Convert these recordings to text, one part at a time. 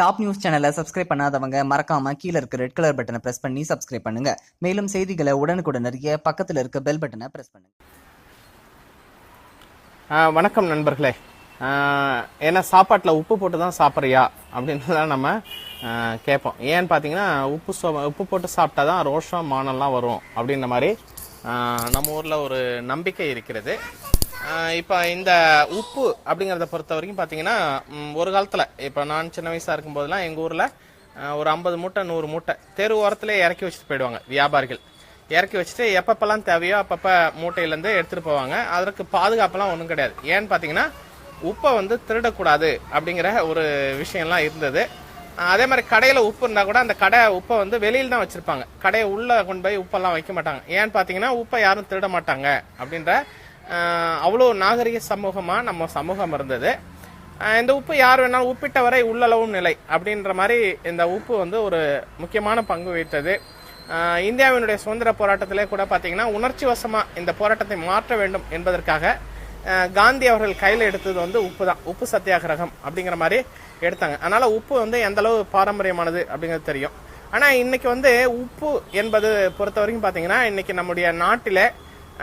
Top news சேனலை subscribe பண்ணாதவங்க மறக்காம கீழே இருக்க ரெட் கலர் பட்டனை பிரஸ் பண்ணி சப்ஸ்கிரைப் பண்ணுங்க. மேலும் செய்திகளை உடனுக்குடன் அறிய பக்கத்தில் இருக்க பெல் பட்டனை பிரஸ் பண்ணுங்க. வணக்கம் நண்பர்களே. ஏன்னா சாப்பாட்டில் உப்பு போட்டு தான் சாப்பிட்றியா அப்படின்றதான் நம்ம கேட்போம். ஏன்னு பார்த்தீங்கன்னா உப்பு சோ உப்பு போட்டு சாப்பிட்டா தான் ரோஷம் மானம்லாம் வரும் அப்படின்ற மாதிரி நம்ம ஊரில் ஒரு நம்பிக்கை இருக்கிறது. இப்போ இந்த உப்பு அப்படிங்கிறத பொறுத்த வரைக்கும் பார்த்தீங்கன்னா ஒரு காலத்தில். இப்போ நான் சின்ன வயசாக இருக்கும்போதெல்லாம் எங்கள் ஊரில் ஒரு ஐம்பது மூட்டை நூறு மூட்டை தெரு ஓரத்துலேயே இறக்கி வச்சுட்டு போயிடுவாங்க வியாபாரிகள். இறக்கி வச்சுட்டு எப்பப்பெல்லாம் தேவையோ அப்பப்போ மூட்டையிலேருந்து எடுத்துகிட்டு போவாங்க. அதற்கு பாதுகாப்பெல்லாம் ஒன்றும் கிடையாது. ஏன்னு பார்த்தீங்கன்னா உப்பை வந்து திருடக்கூடாது அப்படிங்கிற ஒரு விஷயம்லாம் இருந்தது. அதே மாதிரி கடையில் உப்பு இருந்தால் கூட அந்த கடை உப்பை வந்து வெளியில் தான் வச்சுருப்பாங்க. கடையை உள்ளே கொண்டு போய் உப்பெல்லாம் வைக்க மாட்டாங்க. ஏன்னு பார்த்தீங்கன்னா உப்பை யாரும் திருட மாட்டாங்க அப்படின்ற அவ்வளோ நாகரிக சமூகமாக நம்ம சமூகம் இருந்தது. இந்த உப்பு யார் வேணாலும் உப்பிட்ட வரை உள்ளளவும் நிலை அப்படின்ற மாதிரி இந்த உப்பு வந்து ஒரு முக்கியமான பங்கு வகித்தது. இந்தியாவினுடைய சுதந்திர போராட்டத்திலே கூட பார்த்தீங்கன்னா உணர்ச்சி வசமாக இந்த போராட்டத்தை மாற்ற வேண்டும் என்பதற்காக காந்தி அவர்கள் கையில் எடுத்தது வந்து உப்பு தான் உப்பு சத்தியாகிரகம் அப்படிங்கிற மாதிரி எடுத்தாங்க. அதனால் உப்பு வந்து எந்த அளவு பாரம்பரியமானது அப்படிங்கிறது தெரியும். ஆனால் இன்றைக்கி வந்து உப்பு என்பது பொறுத்த வரைக்கும் பார்த்தீங்கன்னா இன்றைக்கி நம்முடைய நாட்டில்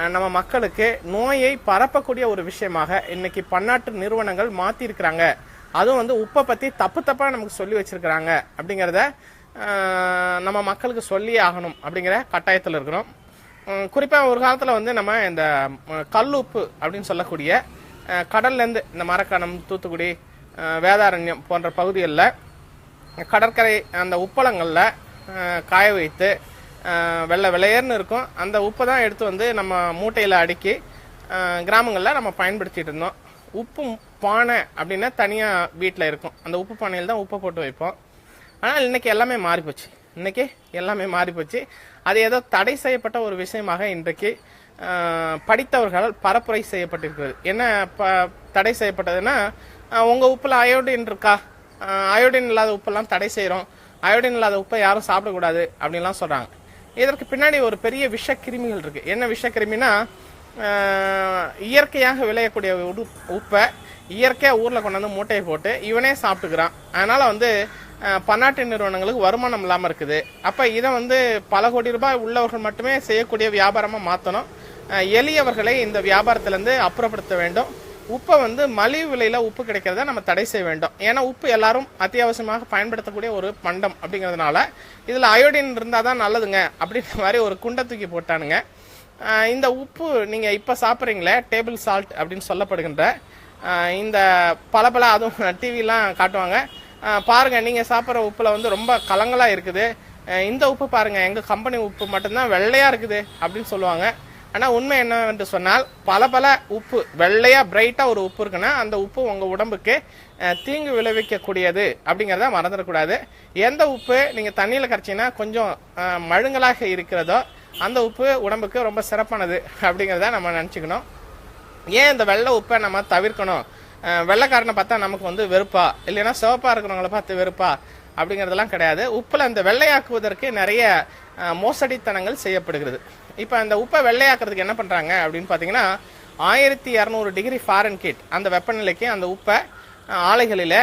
நம்ம மக்களுக்கு நோயை பரப்பக்கூடிய ஒரு விஷயமாக இன்னைக்கு பன்னாட்டு நிறுவனங்கள் மாற்றிருக்கிறாங்க அதுவும் வந்து உப்பை பற்றி தப்பு தப்பாக நமக்கு சொல்லி வச்சுருக்கிறாங்க அப்படிங்கிறத நம்ம மக்களுக்கு சொல்லி ஆகணும் அப்படிங்கிற கட்டாயத்தில் இருக்கிறோம். குறிப்பாக ஒரு காலத்தில் வந்து நம்ம இந்த ம், கல் உப்பு அப்படின்னு சொல்லக்கூடிய கடல்லேருந்து இந்த மரக்கணம் தூத்துக்குடி வேதாரண்யம் போன்ற பகுதிகளில் கடற்கரை அந்த உப்பளங்களில் காய வைத்து வெள்ளை வெள்ளையர்னு இருக்கும். அந்த உப்பை தான் எடுத்து வந்து நம்ம மூட்டையில் அடுக்கி கிராமங்களில் நம்ம பயன்படுத்திகிட்டு இருந்தோம். உப்பு பானை அப்படின்னா தனியாக வீட்டில் இருக்கும். அந்த உப்பு பானையில் தான் உப்பை போட்டு வைப்போம். ஆனால் இன்னைக்கு எல்லாமே மாறிப்போச்சு. இன்றைக்கி எல்லாமே மாறிப்போச்சு. அது ஏதோ தடை செய்யப்பட்ட ஒரு விஷயமாக இன்றைக்கு படித்தவர்களால் பரப்புரை செய்யப்பட்டிருக்கிறது. என்ன ப தடை செய்யப்பட்டதுன்னா உங்கள் உப்பில் அயோடின் இருக்கா? அயோடின் இல்லாத உப்பெல்லாம் தடை செய்கிறோம் அயோடின் இல்லாத உப்பை யாரும் சாப்பிடக்கூடாது அப்படின்லாம் சொல்கிறாங்க இதற்கு பின்னாடி ஒரு பெரிய விஷ கிருமிகள் இருக்கு. என்ன விஷ கிருமினா இயற்கையாக விளையக்கூடிய உடு- உப்பை இயற்கையாக ஊரில் கொண்டாந்து மூட்டையை போட்டு இவனே சாப்பிட்டுக்கிறான். அதனால் வந்து பன்னாட்டு நிறுவனங்களுக்கு வருமானம் இல்லாமல் இருக்குது. அப்போ இதை வந்து பல கோடி ரூபாய் உள்ளவர்கள் மட்டுமே செய்யக்கூடிய வியாபாரமாக மாற்றணும் எளியவர்களை இந்த வியாபாரத்திலேருந்து அப்புறப்படுத்த வேண்டும். உப்பை வந்து மலிவு விலையில் உப்பு கிடைக்கிறத நம்ம தடை செய்ய வேண்டும். ஏன்னா உப்பு எல்லாரும் அத்தியாவசியமாக பயன்படுத்தக்கூடிய ஒரு பண்டம் அப்படிங்கிறதுனால இதில் அயோடின் இருந்தால் தான் நல்லதுங்க அப்படின்ற மாதிரி ஒரு குண்டை தூக்கி போட்டானுங்க. இந்த உப்பு நீங்கள் இப்போ சாப்பிட்றீங்களே டேபிள் சால்ட் அப்படின்னு சொல்லப்படுகின்ற இந்த பல பல அதுவும் டிவிலாம் காட்டுவாங்க. பாருங்கள் நீங்கள் சாப்பிட்ற உப்பில் வந்து ரொம்ப கலங்கலாக இருக்குது. இந்த உப்பு பாருங்க எங்கள் கம்பெனி உப்பு மட்டும்தான் வெள்ளையாக இருக்குது அப்படின்னு சொல்லுவாங்க. ஆனால் உண்மை என்னவென்று சொன்னால் பல பல உப்பு வெள்ளையாக பிரைட்டாக ஒரு உப்பு இருக்குன்னா அந்த உப்பு உங்கள் உடம்புக்கு தீங்கு விளைவிக்கக்கூடியது அப்படிங்கிறத மறந்துடக்கூடாது. எந்த உப்பு நீங்கள் தண்ணியில் கரைச்சிங்கன்னா கொஞ்சம் மழுங்கலாக இருக்கிறதோ அந்த உப்பு உடம்புக்கு ரொம்ப சிறப்பானது அப்படிங்கிறத நம்ம நினச்சிக்கணும். ஏன் இந்த வெள்ளை உப்பை நம்ம தவிர்க்கணும்? வெள்ளைக்காரனை பார்த்தா நமக்கு வந்து வெறுப்பா? இல்லைன்னா சிவப்பாக இருக்கிறவங்கள பார்த்து வெறுப்பா? அப்படிங்கிறதெல்லாம் கிடையாது. உப்பில் இந்த வெள்ளையாக்குவதற்கு நிறைய மோசடித்தனங்கள் செய்யப்படுகிறது. இப்போ அந்த உப்பை வெள்ளையாக்குறதுக்கு என்ன பண்ணுறாங்க அப்படின்னு பார்த்தீங்கன்னா ஆயிரத்தி இரநூறு டிகிரி ஃபாரன்கீட் அந்த வெப்பநிலைக்கு அந்த உப்பை ஆலைகளில்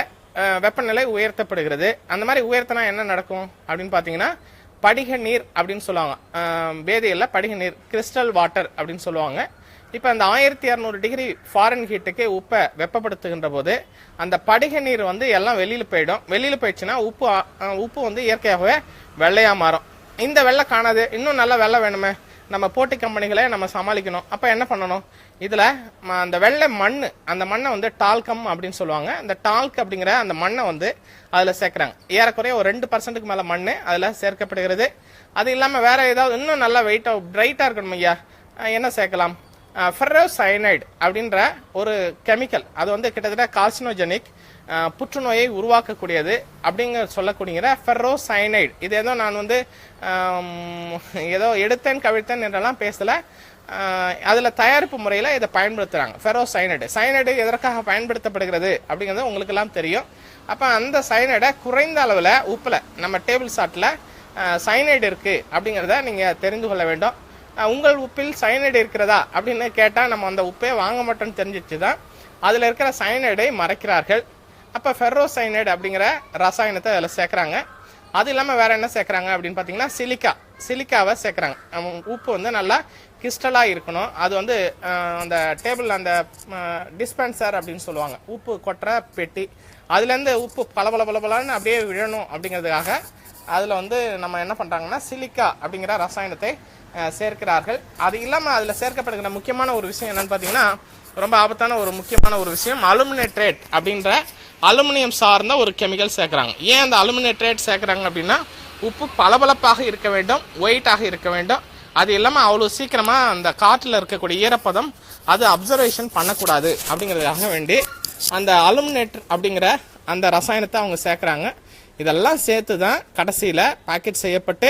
வெப்பநிலை உயர்த்தப்படுகிறது. அந்த மாதிரி உயர்த்தினா என்ன நடக்கும் அப்படின்னு பார்த்தீங்கன்னா படிக நீர் அப்படின்னு சொல்லுவாங்க. வேதியில் படிக நீர் கிறிஸ்டல் வாட்டர் அப்படின்னு சொல்லுவாங்க. இப்போ அந்த ஆயிரத்தி இரநூறு டிகிரி ஃபாரன் ஹீட்டுக்கு உப்பை வெப்பப்படுத்துகின்ற போது அந்த படிக நீர் வந்து எல்லாம் வெளியில் போயிடும். வெளியில் போயிடுச்சுன்னா உப்பு உப்பு வந்து இயற்கையாகவே வெள்ளையாக மாறும். இந்த வெள்ளை காணாது. இன்னும் நல்ல வெள்ளை வேணுமே. நம்ம போட்டி கம்பெனிகளை நம்ம சமாளிக்கணும். அப்போ என்ன பண்ணணும்? இதில் அந்த வெள்ளை மண் அந்த மண்ணை வந்து டால்கம் அப்படின்னு சொல்லுவாங்க. அந்த டால்க் அப்படிங்கிற அந்த மண்ணை வந்து அதில் சேர்க்குறாங்க. ஏறக்குறைய ஒரு ரெண்டு பர்சன்ட்டுக்கு மேலே மண் அதில் சேர்க்கப்படுகிறது. அது இல்லாமல் வேற ஏதாவது இன்னும் நல்லா வெயிட்டாக பிரைட்டாக இருக்கணும் ஐயா? என்ன சேர்க்கலாம்? ஃபெர்ரோசைனைடு அப்படின்ற ஒரு கெமிக்கல் அது வந்து கிட்டத்தட்ட கார்சினோஜெனிக் புற்றுநோயை உருவாக்கக்கூடியது அப்படிங்க சொல்லக்கூடிய ஃபெர்ரோசைனைடு இது ஏதோ நான் வந்து ஏதோ எடுத்தேன் கவிழ்த்தேன் என்றெல்லாம் பேசலை. அதில் தயாரிப்பு முறையில் இதை பயன்படுத்துகிறாங்க ஃபெரோசைனைடு சைனைடு எதற்காக பயன்படுத்தப்படுகிறது அப்படிங்கிறது உங்களுக்கெல்லாம் தெரியும். அப்போ அந்த சைனைடை குறைந்த அளவில் உப்பில் நம்ம டேபிள் சாட்டில் சைனைடு இருக்குது அப்படிங்கிறத நீங்கள் தெரிந்து கொள்ள வேண்டும். உங்கள் உப்பில் சைனைடு இருக்கிறதா அப்படின்னு கேட்டால் நம்ம அந்த உப்பே வாங்க மாட்டோம்னு தெரிஞ்சிச்சு தான் அதில் இருக்கிற சைனைடை மறைக்கிறார்கள். அப்போ ஃபெர்ரோசைனைடு அப்படிங்கிற ரசாயனத்தை அதில் சேர்க்குறாங்க. அது இல்லாமல் வேறு என்ன சேர்க்குறாங்க அப்படின்னு பார்த்தீங்கன்னா சிலிக்கா சிலிக்காவை சேர்க்குறாங்க. உப்பு வந்து நல்லா கிறிஸ்டலாக இருக்கணும். அது வந்து அந்த டேபிள் அந்த டிஸ்பென்சர் அப்படின்னு சொல்லுவாங்க. உப்பு கொட்டுற பெட்டி. அதுலேருந்து உப்பு பளபள பலபலன்னு அப்படியே விழணும் அப்படிங்கிறதுக்காக அதில் வந்து நம்ம என்ன பண்ணுறாங்கன்னா சிலிக்கா அப்படிங்கிற ரசாயனத்தை சேர்க்கிறார்கள். அது இல்லாமல் அதில் சேர்க்கப்படுகிற முக்கியமான ஒரு விஷயம் என்னென்னு பார்த்தீங்கன்னா ரொம்ப ஆபத்தான ஒரு முக்கியமான ஒரு விஷயம் அலுமினேட்ரேட் அப்படின்ற அலுமினியம் சார்ந்த ஒரு கெமிக்கல் சேர்க்குறாங்க. ஏன் அந்த அலுமினியட்ரேட் சேர்க்குறாங்க அப்படின்னா உப்பு பளபளப்பாக இருக்க வேண்டும் ஒயிட்டாக இருக்க வேண்டும். அது இல்லாமல் அவ்வளோ சீக்கிரமாக அந்த காற்றில் இருக்கக்கூடிய ஈரப்பதம் அது அப்சர்வேஷன் பண்ணக்கூடாது அப்படிங்கிறதுக்காக வேண்டி அந்த அலுமினேட் அப்படிங்கிற அந்த ரசாயனத்தை அவங்க சேர்க்குறாங்க. இதெல்லாம் சேர்த்து தான் கடைசியில் பாக்கெட் செய்யப்பட்டு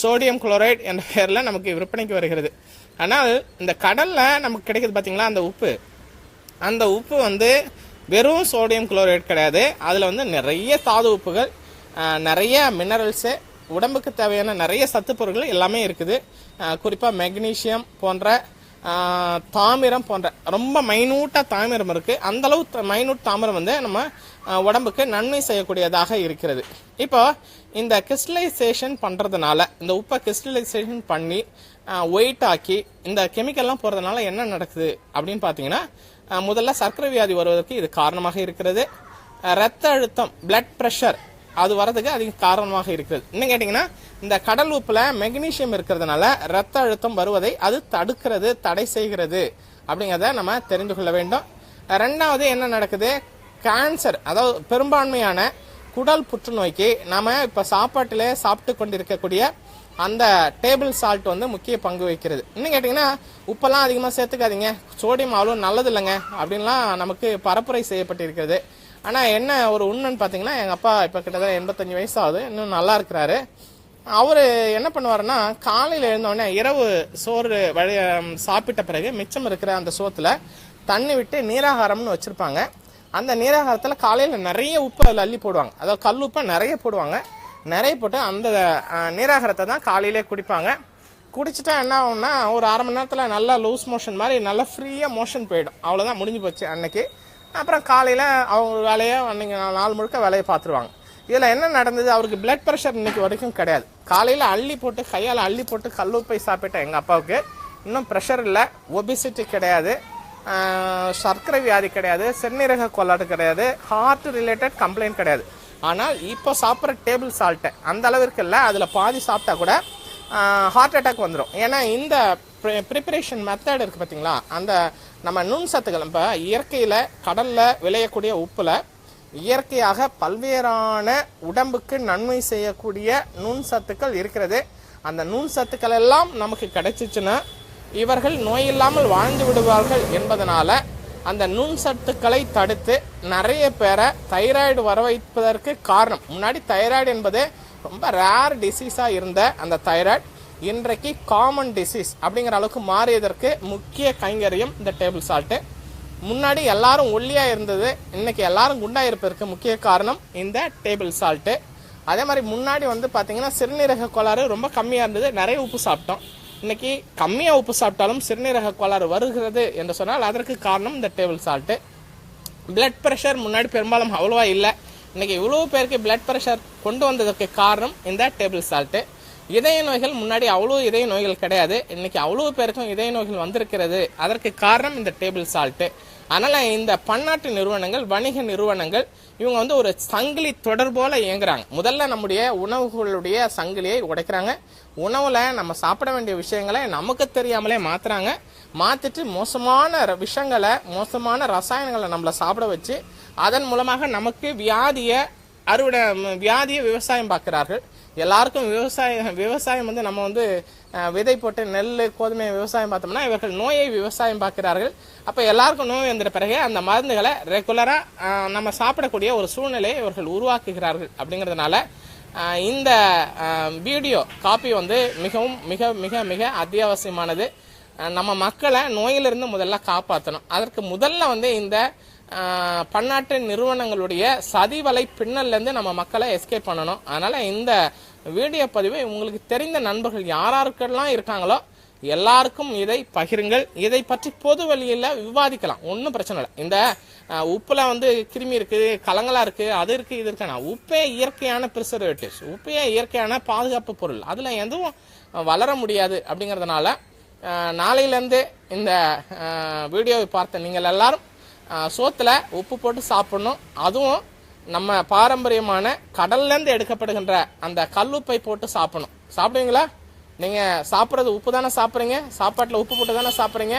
சோடியம் குளோரைட் என்ற பேரில் நமக்கு விற்பனைக்கு வருகிறது. ஆனால் இந்த கடலில் நமக்கு கிடைக்கிறது பார்த்திங்களா அந்த உப்பு. அந்த உப்பு வந்து வெறும் சோடியம் குளோரைட் கிடையாது. அதில் வந்து நிறைய தாது உப்புகள் நிறைய மினரல்ஸு உடம்புக்கு தேவையான நிறைய சத்து பொருட்கள் எல்லாமே இருக்குது. குறிப்பாக மெக்னீஷியம் போன்ற தாமிரம் போன்ற ரொம்ப மைனூட்டாக தாமிரம் இருக்குது அந்தளவு மைனூட் தாமிரம் வந்து நம்ம உடம்புக்கு நன்மை செய்யக்கூடியதாக இருக்கிறது. இப்போ இந்த கிறிஸ்டலைசேஷன் பண்ணுறதுனால இந்த உப்பை கிறிஸ்டலைசேஷன் பண்ணி ஒயிட் ஆக்கி இந்த கெமிக்கல்லாம் போகிறதுனால என்ன நடக்குது அப்படின்னு பார்த்தீங்கன்னா முதல்ல சர்க்கரை வியாதி வருவதற்கு இது காரணமாக இருக்கிறது. இரத்த ரத்த அழுத்தம் பிளட் ப்ரெஷர் அது வரதுக்கு அது காரணமாக இருக்கிறது. இன்னும் கேட்டிங்கன்னா இந்த கடல் உப்பில் மெக்னீஷியம் இருக்கிறதுனால ரத்த அழுத்தம் வருவதை அது தடுக்கிறது தடை செய்கிறது அப்படிங்கிறத நம்ம தெரிந்து கொள்ள வேண்டும். ரெண்டாவது என்ன நடக்குது? கேன்சர் அதாவது பெரும்பான்மையான குடல் புற்றுநோய்க்கு நாம் இப்போ சாப்பாட்டிலே சாப்பிட்டு கொண்டிருக்கக்கூடிய அந்த டேபிள் சால்ட் வந்து முக்கிய பங்கு வகிக்கிறது. இன்னும் கேட்டிங்கன்னா உப்பெல்லாம் அதிகமாக சேர்த்துக்காதீங்க. சோடியம் அவ்வளோ நல்லது இல்லைங்க அப்படின்லாம் நமக்கு பரப்புரை செய்யப்பட்டிருக்கிறது. ஆனால் என்ன ஒரு உண்மைன்னு பார்த்தீங்கன்னா எங்கள் அப்பா இப்போ கிட்டத்தட்ட எண்பத்தஞ்சு வயசு ஆகுது இன்னும் நல்லா இருக்கிறாரு. அவர் என்ன பண்ணுவாருன்னா காலையில் எழுந்தோடனே இரவு சோறு வழி சாப்பிட்ட பிறகு மிச்சம் இருக்கிற அந்த சோத்தில் தண்ணி விட்டு நீராகாரம்னு வச்சுருப்பாங்க. அந்த நீராகாரத்தில் காலையில் நிறைய உப்பு அதில் அள்ளி போடுவாங்க. அதாவது கல் உப்பை நிறைய போடுவாங்க. நிறைய போட்டு அந்த நீராகரத்தை நீராகாரத்தை தான் காலையிலே குடிப்பாங்க. குடிச்சிட்டா என்ன ஆகும்னா ஒரு அரை மணி நேரத்தில் நல்லா லூஸ் மோஷன் மாதிரி நல்லா ஃப்ரீயாக மோஷன் போயிடும். அவ்வளோதான் முடிஞ்சு போச்சு அன்னைக்கு. அப்புறம் காலையில் அவங்க வேலையை அன்னைக்கு நாள் முழுக்க வேலையை பார்த்துருவாங்க. இதில் என்ன நடந்தது? அவருக்கு பிளட் ப்ரெஷர் இன்னைக்கு வரைக்கும் கிடையாது. காலையில் அள்ளி போட்டு கையால் அள்ளி போட்டு கல்லுப்பை சாப்பிட்ட எங்கள் அப்பாவுக்கு. இன்னும் ப்ரெஷர் இல்லை ஒபிசிட்டி கிடையாது. சர்க்கரை வியாதி கிடையாது சிறுநீரக கோளாறு கிடையாது ஹார்ட் ரிலேட்டட் கம்ப்ளைண்ட் கிடையாது. ஆனால் இப்போ சாப்பிட்ற டேபிள் சால்ட்டை அந்த அளவிற்கு இல்லை. அதில் பாதி சாப்பிட்டா கூட ஹார்ட் அட்டாக் வந்துடும் ஏன்னா இந்த ப்ரிப்பரேஷன் மெத்தட் இருக்குது பார்த்தீங்களா? அந்த நம்ம நுண் சத்துக்கள் இப்போ இயற்கையில் கடலில் விளையக்கூடிய உப்பில் இயற்கையாக பல்வேறான உடம்புக்கு நன்மை செய்யக்கூடிய நுண் சத்துக்கள் இருக்கிறது. அந்த நுண் சத்துக்கள் எல்லாம் நமக்கு கிடைச்சிச்சுன்னா இவர்கள் நோயில்லாமல் வாழ்ந்து விடுவார்கள் என்பதனால அந்த நுண் சத்துக்களை தடுத்து நிறைய பேரை தைராய்டு வர வைப்பதற்கு காரணம். முன்னாடி தைராய்டு என்பது ரொம்ப ரேர் டிசீஸாக இருந்த அந்த தைராய்டு. இன்றைக்கு காமன் டிசீஸ் அப்படிங்கிற அளவுக்கு மாறியதற்கு முக்கிய கைங்கரியம் இந்த டேபிள் சால்ட்டு முன்னாடி எல்லாரும் ஒல்லியாக இருந்தது இன்னைக்கு எல்லாரும் குண்டாக இருப்பதற்கு முக்கிய காரணம் இந்த டேபிள் சால்ட்டு அதே மாதிரி முன்னாடி வந்து பார்த்தீங்கன்னா சிறுநீரக கோளாறு ரொம்ப கம்மியாக இருந்தது நிறைய உப்பு சாப்பிட்டோம். இன்னைக்கு கம்மியாக உப்பு சாப்பிட்டாலும் சிறுநீரக கோளாறு வருகிறது என்று சொன்னால் அதற்கு காரணம் இந்த டேபிள் சால்ட்டு பிளட் ப்ரெஷர் முன்னாடி பெரும்பாலும் அவ்வளோவா இல்லை. இன்னைக்கு இவ்வளோ பேருக்கு பிளட் ப்ரெஷர் கொண்டு வந்ததற்கு காரணம் இந்த டேபிள் சால்ட்டு இதய நோய்கள் முன்னாடி அவ்வளோ இதய நோய்கள் கிடையாது. இன்னைக்கு அவ்வளோ பேருக்கும் இதய நோய்கள் வந்திருக்கிறது. அதற்கு காரணம் இந்த டேபிள் சால்ட்டு. அதனால் இந்த பன்னாட்டு நிறுவனங்கள் வணிக நிறுவனங்கள் இவங்க வந்து ஒரு சங்கிலி தொடர் போல இயங்குறாங்க. முதல்ல நம்முடைய உணவுகளுடைய சங்கிலியை உடைக்கிறாங்க. உணவில் நம்ம சாப்பிட வேண்டிய விஷயங்களை நமக்கு தெரியாமலே மாற்றுறாங்க மாற்றிட்டு மோசமான ர- விஷங்களை மோசமான ரசாயனங்களை நம்மளை சாப்பிட வச்சு அதன் மூலமாக நமக்கு வியாதியை அறுவடை வியாதியை விவசாயம் பார்க்கிறார்கள். எல்லாருக்கும் விவசாயம் விவசாயம் வந்து நம்ம வந்து விதை போட்டு நெல் கோதுமை விவசாயம் பார்த்தோம்னா இவர்கள் நோயை விவசாயம் பார்க்கிறார்கள். அப்போ எல்லாருக்கும் நோய் வந்த பிறகு அந்த மருந்துகளை ரெகுலராக நம்ம சாப்பிடக்கூடிய ஒரு சூழ்நிலையை இவர்கள் உருவாக்குகிறார்கள் அப்படிங்கிறதுனால இந்த வீடியோ காப்பி வந்து மிகவும் மிக மிக மிக அத்தியாவசியமானது. நம்ம மக்களை நோயிலிருந்து முதல்ல காப்பாற்றணும். அதற்கு முதல்ல வந்து இந்த பன்னாட்டு நிறுவனங்களுடைய சதிவலை பின்னல்லேருந்து நம்ம மக்களை எஸ்கேப் பண்ணணும். அதனால் இந்த வீடியோ பதிவை உங்களுக்கு தெரிந்த நண்பர்கள் யாராருக்கெல்லாம் இருக்காங்களோ எல்லாருக்கும் இதை பகிருங்கள். இதை பற்றி பொது வழியில் விவாதிக்கலாம். ஒன்றும் பிரச்சனை இல்லை. இந்த உப்பில் வந்து கிருமி இருக்குது கலங்களாக இருக்குது அது இருக்குது இது இருக்குன்னா உப்பே இயற்கையான ப்ரிசர்வேட்டிவ்ஸ் உப்பே இயற்கையான பாதுகாப்பு பொருள். அதில் எதுவும் வளர முடியாது அப்படிங்கிறதுனால நாளையிலேருந்து இந்த வீடியோவை பார்த்த நீங்கள் எல்லாரும் சோத்தில் உப்பு போட்டு சாப்பிடணும். அதுவும் நம்ம பாரம்பரியமான கடல்லேருந்து எடுக்கப்படுகின்ற அந்த கல்லுப்பை போட்டு சாப்பிடணும். சாப்பிடுவீங்களா? நீங்கள் சாப்பிட்றது உப்பு தானே சாப்பிட்றீங்க? சாப்பாட்டில் உப்பு போட்டு தானே சாப்பிட்றீங்க?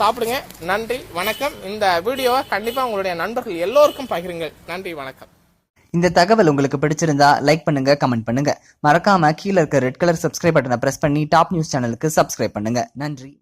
சாப்பிடுங்க. நன்றி வணக்கம். இந்த வீடியோவை கண்டிப்பாக உங்களுடைய நண்பர்கள் எல்லோருக்கும் பகிருங்கள். நன்றி வணக்கம். இந்த தகவல் உங்களுக்கு பிடிச்சிருந்தா லைக் பண்ணுங்க கமெண்ட் பண்ணுங்க. மறக்காம கீழே இருக்க ரெட் கலர் சப்ஸ்கிரைப் பட்டனை பிரஸ் பண்ணி டாப் நியூஸ் சேனலுக்கு சப்ஸ்கிரைப் பண்ணுங்க. நன்றி